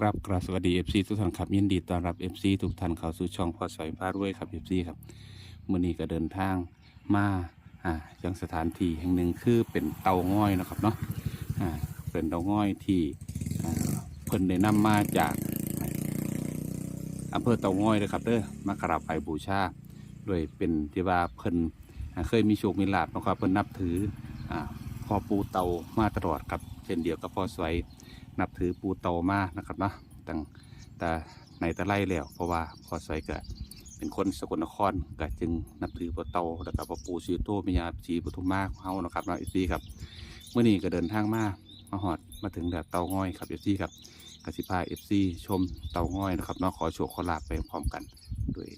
ครับกราบสวัสดี FC ทุกท่านครับยินดีต้อนรับ FC ทุกท่านเข้าสู่ช่องพอสอยพารวยครับ FC ครับมื่อนี้ก็เดินทางมาอ่ายังสถานที่แห่งหนึ่งคือเป็นเตาง่อยนะครับเนาะอ่าเป็นเตาง่อยที่อ่าเพิ่นได้นำมาจากอำเภอเตาง่อยนะครับเด้อมากราบไหว้บูชาโดยเป็นที่ว่าเพิ่นอ่าเคยมีโชคมีลาภนะครับเพิ่นนับถืออ่าพ่อปูเตามาตลอดครับเช่นเดียวกับพ่อสวย นับถือปูโตมานะครับเนาะตั้งแต่ในต่ไลแล้ว เพราะว่าพอสวยก็เป็นคนสกลนครก็จึงนับถือปูโตแล้วก็พอปู่ชีโตมิยาชีปทุมมาของเฮานะครับเนาะเอฟซีครับเมื่อนี้ก็เดินทางมามาหอดมาถึงแบบเตาง่อยครับเอฟซีครับกสิพาเอฟซีชมเตาง่อยนะครับเนาะขอโชคขอลาบไปพร้อมกันด้วย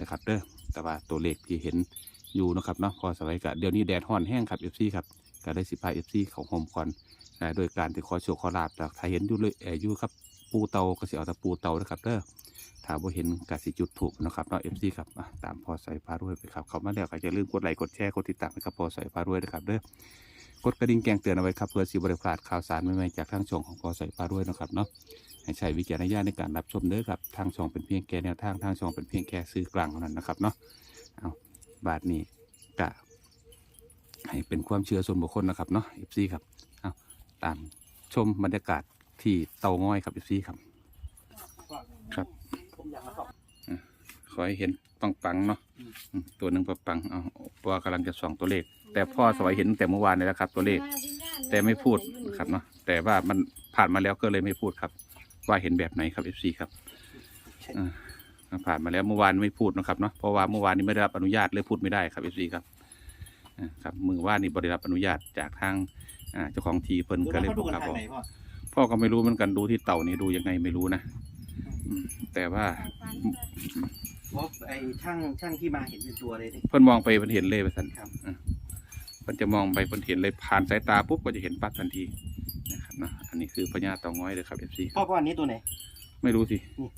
นะครับเด้อแต่ว่าตัวเลขที่เห็นอยู่นะครับเนาะพอสวยก็เดี๋ยวนี้แดดฮ้อนแห้งครับเอฟซีครับก็ได้สิพาเอฟซีเขาโฮมคอน โดยการที่ขอโชคขอลาบจากถ้าเห็นอยู่เลยออยู่ครับปูเตาก็สิเอาต่ปูเตานะครับเด้อถ้าบ่าเห็นกสิจุดถูกนะครับเนาะเอฟซีครับตามพอใส่พารวยไปครับเขามาแล้วก็อย่าลืมกดไลค์กดแชร์กดติดตามให้ครับพอใส่พารวยนะครับเด้อกดกระดิ่งแจ้งเตือนเอาไว้ครับเพื่อสิบริพลาดข่าวสารใหม่ๆจากทางช่องของพอใส่พารวยนะครับเนาะให้ใช้วิจารณญาณในการรับชมเด้อครับทางช่องเป็นเพียงแค่แนวทางทางช่องเป็นเพียงแค่ซื้อกลางเท่านั้นนะครับเนาะเอาบาทนี้กะให้เป็นความเชื่อส่วนบุคคลนะครับเนาะเอฟซีครับเอา ตามชมบรรยากาศที่เตาง่อยครับพี่ครับ ครับผมอยากมาสอบขอให้เห็นปังๆเนาะอืมอืมตัวหนึ่งปังๆเอาเพราะว่ากำลังจะส่องตัวเลข แต่พ่อสวยเห็นตั้งแต่เมื่อวานเลยแล้วครับ ตัวเลข แต่ไม่พูดนะครับเนาะแต่ว่ามันผ่านมาแล้วก็เลยไม่พูดครับ ว่าเห็นแบบไหนครับเอฟซีครับอ่าผ่านมาแล้วเมื่อวานไม่พูดนะครับเนาะเพราะว่าเมื่อวานนี้ไม่ได้รับอนุญาตเลยพูดไม่ได้ครับเอฟซีครับอ่าครับมือว่านนี่บริรับอนุญาตจากทาง อ่าเจ้าของทีเพิ่นดูก็แล้วเลยเขาดูบอกกันครับทางผมไหนพ่อพ่อก็ไม่รู้เหมือนกันดูที่เต่านี่ดูยังไงไม่รู้นะอืมแต่ว่าเพราะไอ้ช่างช่างที่มาเห็นเป็นตัวเลยนี่เพิ่นมองไปเพิ่นเห็นเลยไปสันครับอะเพิ่นจะมองไปเพิ่นเห็นเลยผ่านสายตาปุ๊บก็จะเห็นปั๊บทันทีนะครับนะอันนี้คือพญาเต่าง้อยเลยครับเอฟซีพ่อพ่ออันนี้ตัวไหนไม่รู้สินี่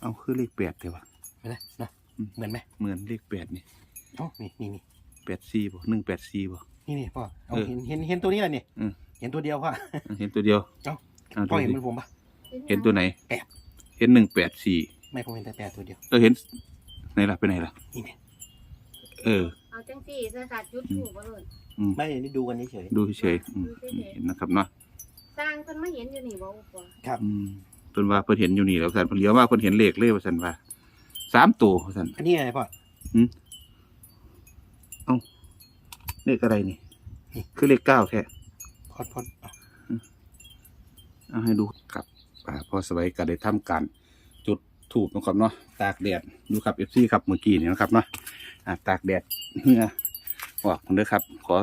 เอาคือเลขแปดเถอะวะเห็นไหมนะอืมเหมือนไหมเหมือนเลขแปดนี่อ๋อนี่นี่นี่ แปดสี่บ่หนึ่งแปดสี่บ่ นี่นี่พ่อเอาเออเห็นเห็นเห็นตัวนี้แหละนี่อืม เห็นตัวเดียวพ่อเห็นตัวเดียวเอ้าเอาพ่อดูเห็นสิเหมันผมปะ เห็นตัวไหนแปด เห็นหนึ่งแปดสี่ไม่ผมเห็นแต่แปดตัวเดียว เออเห็นไหนล่ะไปไหนล่ะนี่ไง เออ เอาจังสี่สกัดจุดถูกบ่เลยอืมไม่นี่ดูกันเฉยดูเฉยๆอืมเห็นนะครับเนาะสร้างเพิ่นมาเห็นอยู่นี่บ่อุปๆครับอืมเพิ่นว่าเพิ่นเห็นอยู่นี่แล้วสันเพิ่นเลี้ยวมาเพิ่นเห็นเลขเลยว่าสันว่าสามตัวว่าสันอันนี้อะไรพ่อ เลขอะไรนี่ คือเลขเก้าแค่พอดพอดอะเอาให้ดูครับอ่าพอสวัยก็ได้ทำการจุดถูกนะครับเนาะตากแดดดูครับเอฟซีครับเมื่อกี้นี่นะครับเนาะอ่าตากแดดเหือออกเด้อครับ ขอ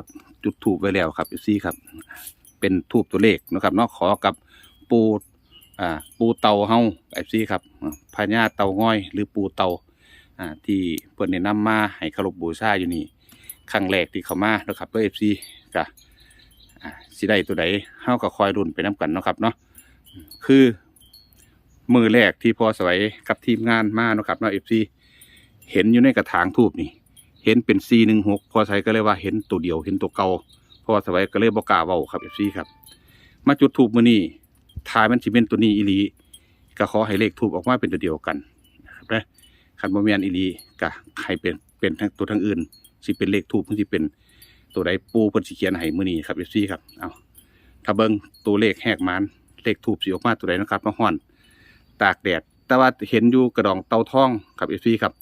จุดถูกไว้แล้วครับเอฟซีครับ เป็นถูกตัวเลขนะครับเนาะขอกับปูอ่าปูเตาเฮาเอฟซีครับอ่าพญาเตาง่อย หรือปูเตาอ่าที่เพิ่นแนะนำมาให้เคารพบูชาอยู่นี่ ครั้งแรกที่เขามานะครับเพื่อเอฟซีก็อ่าสิได้ตัวใดเฮาก็คอยรุ่นไปน้กันเนาะครับเนาะคือมือแรกที่พอสวัยกับทีมงานมาเนาะครับเนาะ FC เห็นอยู่ในกระถางทูบนี่ เห็นเป็น416พอสวยก็เลยว่าเห็นตัวเดียวเห็นตัวเก่าพอสวัยก็เลยบ่กล้าเว้าครับ FC ครับ มาจุดทูบมือนี้ทายมันสิเป็นตัวนี้อีลีก็ขอให้เลขทูบออกมาเป็นตัวเดียวกันนะครับนะคันบ่แม่นอีลีก็ให้เป็นเป็นทั้งตัวทั้งอื่น สิเป็นเลขทูบมันสิเป็นตัวใดปูเพิ่นสิเขียนให้มื้อนี้ครับ FC ครับเอาถ้าเบิ่งตัวเลขแหกมานเลขทูบสิออกมาตัวใดนะครับมาฮ้อนตากแดด แต่ว่าเห็นอยู่กระดองเตาทองครับ FC ครับ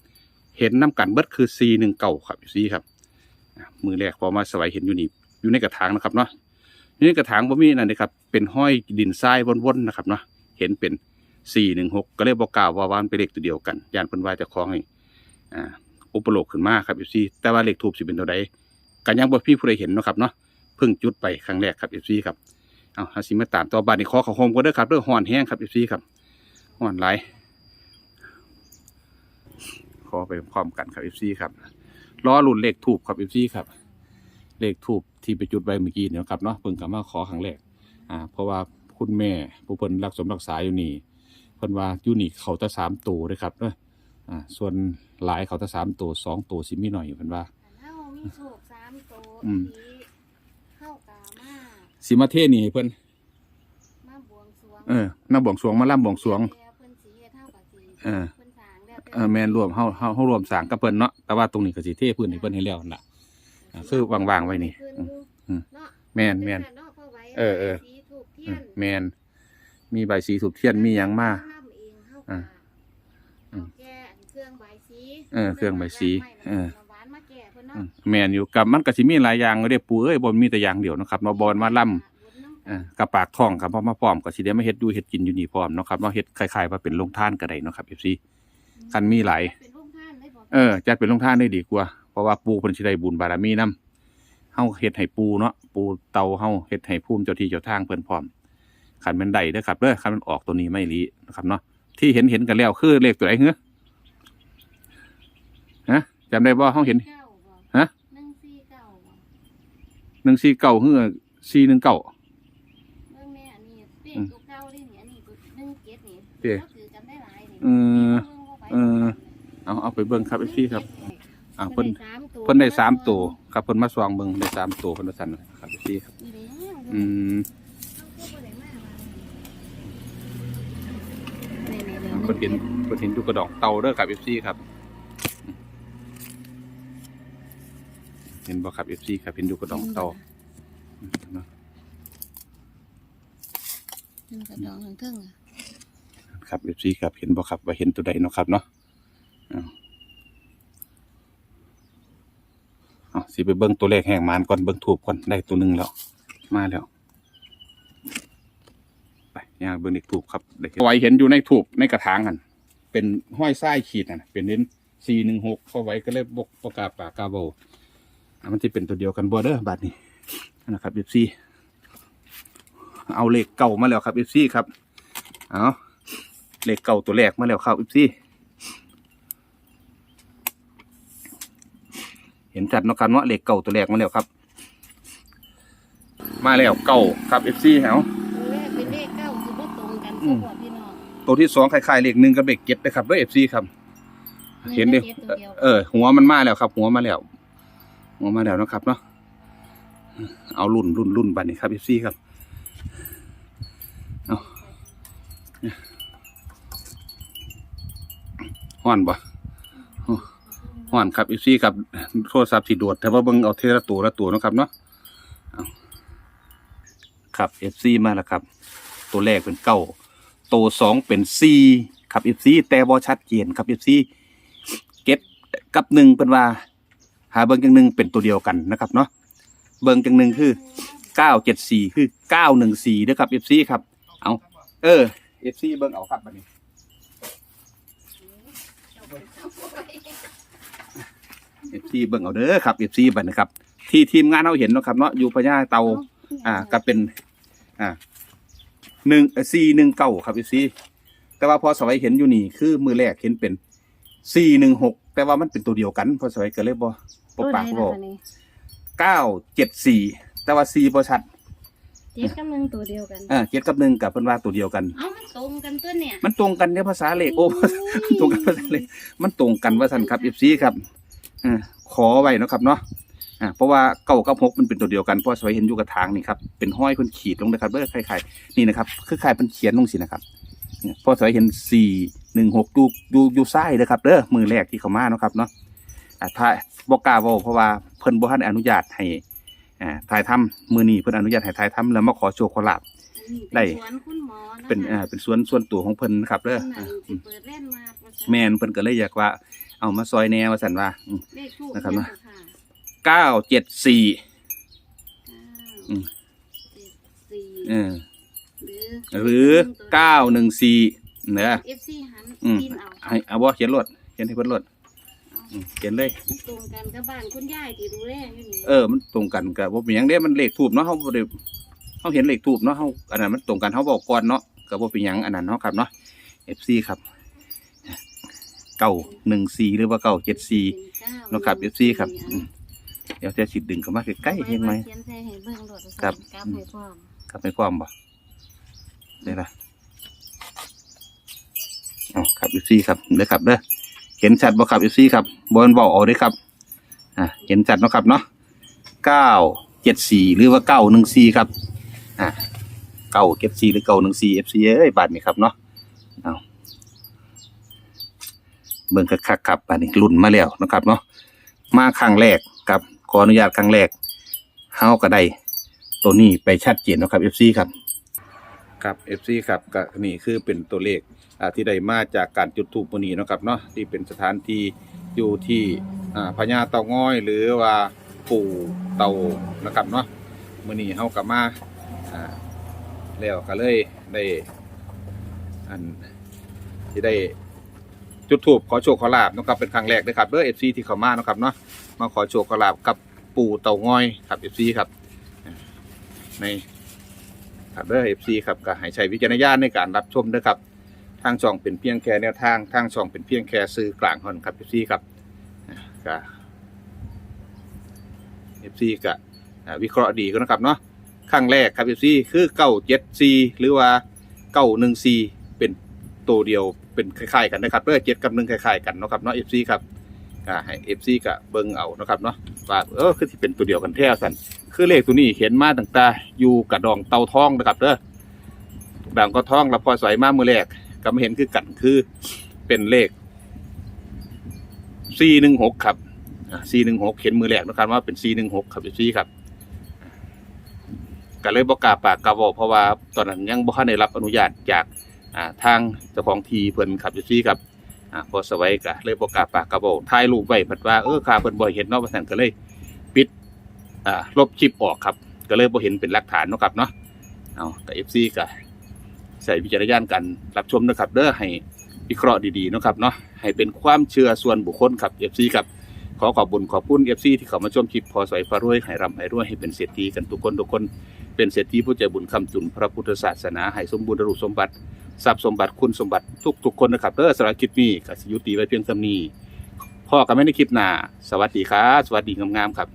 เห็นน้ำกันเบิดคือ419ครับ FC ครับมือแรกพอมาสวัยเห็นอยู่นี่อยู่ในกระถางนะครับเนาะอยู่ในกระถางบ่มีนั่นนะครับ เป็นห้อยดินทรายวนๆนะครับเนาะเห็นเป็น416ก็เลยบอกกล่าวว่าวานเป็นเลขตัวเดียวกันยานเพิ่นว่าจะคล้องให้อ่า อุปโลกขึ้นมาครับ FC แต่ว่าเลขทูบสิเป็นตัวใดกันยังบ่พี่ผู้ใดเห็นเนาะครับเนาะเพิ่งจุดไปครั้งแรกครับเอฟซีครับเอาหาสิมาตามต่อบ้านนี้ขอเขาโฮมก็เด้ครับเรื่องห่อนแห้งครับเอฟซีครับห่อนไหลขอไปพร้อมกันครับเอฟซีครับรอรุ่นเลขถูกครับเอฟซีครับ เลขถูกที่ไปจุดไว้เมื่อกี้เนี่ยครับเนาะเพิ่งกลับมาขอครั้งแรกอ่าเพราะว่าคุณแม่ผู้เพิ่นรักสมรักษาอยู่นี่เพิ่นว่ายูนี่เขาแตะสามตัวเลยครับเนาะ อ่าส่วนหลายเขาแตะสามตัวสองตัวสิมีหน่อยเพิ่นว่าเฮามีโชคสามโตอืมที่เฮากามาสิมาเทนี่เพิ่นเออน้าบวงสรวงมาล่ำบวงสรวงเพิ่นสิเฮ็ดเท่ากับสิเออ เพิ่นสร้างแล้วแต่เออแมนรวมเฮาเฮาเฮารวมสร้างกับเพิ่นเนาะแต่ว่าตรงนี้ก็สิเทพื้นให้เพิ่นให้แล้วนั่นล่ะอ่าคือวางๆไว้นี่ เพิ่นอืมอยู่อืม เนาะแมนแมนเนาะพ่อไว้เออเออ สีถูกเทีอืยมน แมนมีใบสีถูกเทียนมีหยังมา ทำเองเฮาอ่าก็อืมเอาแก้อัน เครื่องใบสีเออเครื่องใบสีเออน้ำหวานมาแก้เพิ่นอืเนาะมแมนอยู่กับมันก็สิมีหลายอย่างเด้ปู่เอ้ยบ่มีแต่อย่างเดียวเนาะครับเนาะบ่มาล่ำอ่ากับปากท้องครับเพราะมาพร้อมก็สิได้มาเฮ็ดอยู่เฮ็ดกินอยู่นี่พร้อมเนาะครับว่าเฮ็ดคล้ายๆว่าเป็นโรงทานก็ได้เนาะครับ FC คันมีหลายเป็นรูปท่านได้บ่เออจัดเป็นโรงทานได้ดีกว่าเพราะว่าปูเพิ่นสิได้บุญบารมีนํเฮาเฮ็ดให้ปูเนาะปูเตาเฮาเฮ็ดให้ภูมิเจ้าที่เจ้าทางเพิ่นพร้อมคันแม่นได้เด้อครับเด้อคันมันออกตัวนี้ไม่ลีนะครับเนาะที่เห็นเห็นกันแล้วคือเลขตัวไหนเหรอฮะ จำได้บ่เฮาเห็นเก้าบ่ฮะ หนึ่งสี่เก้าบ่149คือ419เบิ่งแม่อันนี้เลขอืมตัวเก้านี่นี่อันนี้ตัวหนึ่งเจ็ดนี่เด้ก็คือจำได้หลายนี่เออบิ่งบ่ไหวเออ เอาเอาไปเบิ่งครับ FC ครับอ่าเพิ่เพิ่นนได้สามตัวเพิ่นได้สามตัวครับเพิ่นมาสว่างเบิ่งได้สามตัวเพิ่นว่าซั่นครับ FC ครับนี่เด้อืมเพิ่นเห็นเพิ่นเห็นอยู่กระดองเตาเด้อครับ FC ครับ เห็นบ่ครับ FC ครับเห็นอยู่กระดองเตาเนาะขึ้นกระดองทั้งเทิงอะครับ FC ครับเห็นบ่ครับว่าเห็นตัวใดเนาะครับเนาะเอาเอาสิไปเบิ่งตัวเลขแห่งมานก่อนเบิ่งถูกก่อนได้ตัวหนึงแล้ว มาแล้วไปย่างเบิ่งเลขถูกครับได้ไว้เห็นอยู่ในถูกในกระถางกันเป็นห้อยไส้ขีดน่ะเป็นเน้น416พอไว้ก็เลยบกประกาศปากกาโบอะ มันสิเป็นตัวเดียวกันบ่เด้อบัดนี้นะครับ FC เอาเลขเก่ามาแล้วครับ FC ครับเอาเลขเก่าตัวแรกมาแล้วครับ FC เห็นชัดเนาะครับเนาะเลขเก่าตัวแรกมาแล้วครับ มาแล้วเก่าครับ FC เอาตัวแรกเป็นเลขเก้าคือบ่ตรงกันอืสมบ่พี่น้องตัวที่สองคล้ายๆเลขหนึ่งกับเลขเจ็ดนะครับด้วย FC ครับ เห็นดิจ็ตัวดียวเออ หัวมันมาแล้วครับ หัวมาแล้ว หัวมาแล้วนะครับเนาะเอารุ่นรุ่นรุ่นบัดนี้ครับ FC ครับเอาห้อนบ่ห้อนครับ FC ครับโทรศัพท์สิโดดแต่ว่าเบิ่งเอาเทละตัวละตัวนะครับเนาะครับ FC มาแล้วครับ ตัวแรกเป็นเก้าตัวสองเป็นซีครับ FC แต่บ่ชัดเจนครับ FC เก็ตกับหนึ่งเป็นว่า หาเบิ่งจังหนึ่งเป็นตัวเดียวกันนะครับเนาะเบิ่งจังหนึ่งคือเก้าเจ็ดสี่คือเก้าหนึ่งสี่ด้วยครับ FC ครับเอาเออ FC เบิ่งเอาครับบัดนี้ FC เบิ่งเอาเด้อครับ FC บัดนะครับ ที่ทีมงานเราเห็นนะครับเนาะอยู่พญาเตาอ่าก็เป็นอ่าหนึ่งสี่หนึ่งเก้าครับ FC แต่ว่าพอสวัยเห็นอยู่นี่คือมือแรกเห็นเป็นสี่หนึ่งหก แต่ว่ามันเป็นตัวเดียวกันพอสวัยก็เลยบ่บ่ปากบ่เก้าเจ็ดสี่แต่ว่าสี่บ่ชัดเจ็ดกับหนึ่งตัวเดียวกันอ่าเจ็ดกับหนึ่งกับเพิ่นว่าตัวเดียวกันเอ้ามันตรงกันตัวเนี่ย มันตรงกันในภาษาเลขโอ้ตรงกันภาษาเลขมันตรงกันว่าท่านครับ FC ครับอ่าขอไว้เนาะครับเนาะอ่าเพราะว่าเก้ากับหกมันเป็นตัวเดียวกันเพราะสวยเห็นอยู่กระถางนี่ครับเป็นห้อยเพิ่นขีดลงนะครับเด้อคล้ายๆนี่นะครับคือคล้ายเพิ่นเขียนลงสินะครับเนี่ยเพอสวยเห็นสี่หนึ่งหกอยู่อยู่อยู่ซ้ายเด้อครับเด้อมือแรกที่เขามาเนาะครับเนาะอ่าถ้าบ่กล้าเว้าเพราะว่าเพิ่นบ่ทันอนุญาตให้อ่าถ่ายทำมือนี้เพิ่นอนุญาตให้ถ่ายทำแล้วมาขอโชว์ขอลาบได้สวนคุณหมอนะคะเป็นอ่าเป็นส่วนส่วนตัวของเพิ่นนะครับเด้อเพิ่นอ่าน่ะอืสิมเปิดเล่นมาว่าซั่นแม่นเพิ่นก็เลยอยากว่า เอามาซอยแหน่ว่าซั่นว่าอืมเลขทูปนะครับเพิ่นะค่ะเก้าเจ็ดสี่อืมเจ็ดสี่เออ หรือหรือเก้าหนึ่งสี่เนอะ เอฟซีหันอืมกินเอาให้เอาบ่เขียนรถเขียนให้เพิ่นรถอืมเขียนเลย มันตรงกันกับบ้านคุณยายที่ดูแลอยู่นี่เออ มันตรงกันกับว่าเป็นหยังเด้มันเลขทูบเนาะเฮาบ่ได้เฮาเห็นเลขทูบเนาะเฮาอันนั้นมันตรงกันเฮาบอกก่อนเนาะก็บ่เป็นหยังอันนั้นเนาะครับเนาะ FC ครับเก้าหนึ่งสี่หรือว่าเก้าเจ็ดสี่เนาะครับ FC ครับอืมเดี๋ยวจะสิดึงเข้ามาใกล้ๆเห็นไหม เขียนใส่ให้เบิ่งโลดครับ กลับให้พร้อมกลับไปความบ่ ได้ละอ๋อครับ FC ครับเด้อครับเด้อเห็นชัดบ่ครับ FC ครับบ่มันบอกเอาเด้ครับอะเห็นชัดเนาะครับเนาะเก้าเจ็ดสี่หรือว่าเก้าหนึ่งสี่ครับอะเก้าเก็บซีหรือเก้าหนึ่งซีเอฟซีเอ้ยบาทนี้ครับเนาะเอาเบิ่งคักครับบาทนี้รุ่นมาแล้วนะครับเนาะมาครั้งแรกครับขออนุญาตครั้งแรกเฮาก็ได้ตัวนี้ไปชัดเจนนะครับเอฟซีครับ ครับ FC ครับก็นี่คือเป็นตัวเลขอ่าที่ได้มาจากการจุดธูปมื้อนี้เนาะครับเนาะที่เป็นสถานที่อยู่ที่อ่าพญาเต่างอย หรือว่าปู่เต่านะครับเนาะมื้อนี้เฮาก็มาอ่าแล้วก็เลยได้อันที่ได้จุดธูปขอโชคขอลาบนาะครับเป็นครั้งแรกเลยครับเด้อ FC ที่เข้ามาเนาะครับเนาะมาขอโชคขอลาบกับปู่เต่างอยครับ FC ครับใน ครับเด้อ FC ครับก็ให้ใช้วิจารณญาณในการรับชมด้วยครับทางช่องเป็นเพียงแค่แนวทางทางช่องเป็นเพียงแค่สื่อกลางเท่านั้นครับ FC ครับอ่าก็ FC ก็วิเคราะห์ดีก็นะครับเนาะครั้งแรกครับ FC คือ974หรือว่า914เป็นตัวเดียวเป็นคล้ายๆกันนะครับเด้อ7กับ1คล้ายๆกันเนาะครับเนาะ FC ครับก็ให้ FC ก็เบิ่งเอานะครับเนาะ ว่าเออคือสิเป็นตัวเดียวกันแท้สันคือเลขตัวนี้เห็นมาตั้งแต่อยู่กระดองเตาทองนะครับเด้อดังก็ทองแล้วพอสวยมากมือแรกก็ไม่เห็นคือกันคือเป็นเลขสี่หนึ่งหกครับสี่หนึ่งหกเห็นมือแรกนะครับว่าเป็นสี่หนึ่งหกครับพี่ครับก็เลยบอกกาปากกาบอกเพราะว่าตอนนั้นยังบ่ทันได้รับอนุญาตจากอ่าทางเจ้าของทีเพิ่นครับพี่ครับ อ่าพอสวัยกะเลยบอกกล้าปากกาบอกถ่ายรูปไว้พัดว่าเออขาเพิ่นบ่เห็นเนาะว่าซั่นก็เลยอ่าลบคลิปออกครับ ก็เลยบ่เห็นเป็นหลักฐานเนาะครับเนาะเอากับเอฟซีก็ใส่วิจารณญาณกันรับชมนะครับ เด้อให้วิเคราะห์ดีๆเนาะครับเนาะให้เป็นความเชื่อส่วนบุคคลครับเอฟซีครับ ขอขอบบุญขอบคุณเอฟซีที่เขามาชมคลิปพอสวยพารวยให้ร่ำให้รวยให้เป็นเศรษฐีกันทุกคนทุกคนเป็นเศรษฐีผู้ใจบุญคำจุนพระพุทธศาสนาให้สมบูรณ์รุสมบัติทรัพย์สมบัติคุณสมบัติทุกทุกคนนะครับเออสารคลิปนี้ก็สิยุติไว้เพียงเท่านี้พ่อกันไม่ในคลิปหน้าสวัสดีครับสวัสดีงามๆครับ